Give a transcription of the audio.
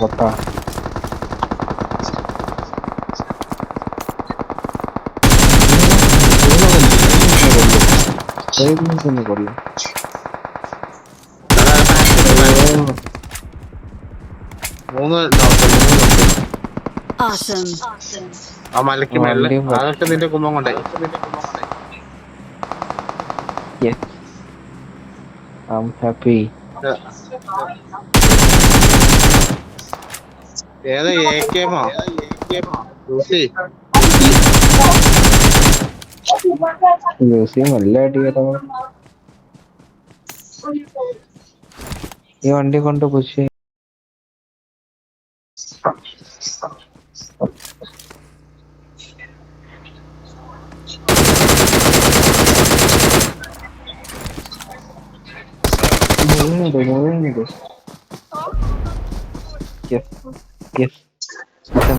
പൊട്ടാ കൊള്ളു മൂന്ന്. ആ മലക്ക് മേളിൽ അതൊക്കെ നിന്റെ കുമ്പം കൊണ്ടേ. ഐ ഹാപ്പി ഏതാ എ കെമോ ലൂസി ലൂസിയും നല്ല അടി ഈ വണ്ടി കൊണ്ട് പുഷ് മൂന്നിട് മൂന്നിട് യെസ് pies